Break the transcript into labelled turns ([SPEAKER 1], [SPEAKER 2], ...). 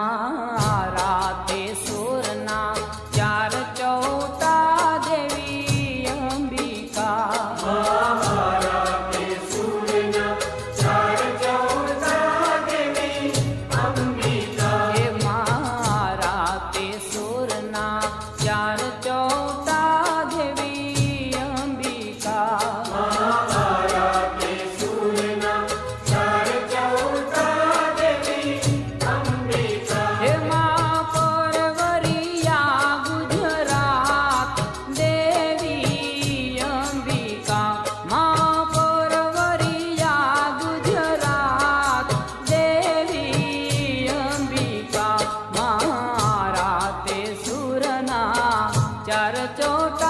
[SPEAKER 1] અમારા તે સુરના ચાર ચૌતા દેવી અંબિકા. મારા તે સુરના ચાર ચૌ ચાર ચોટા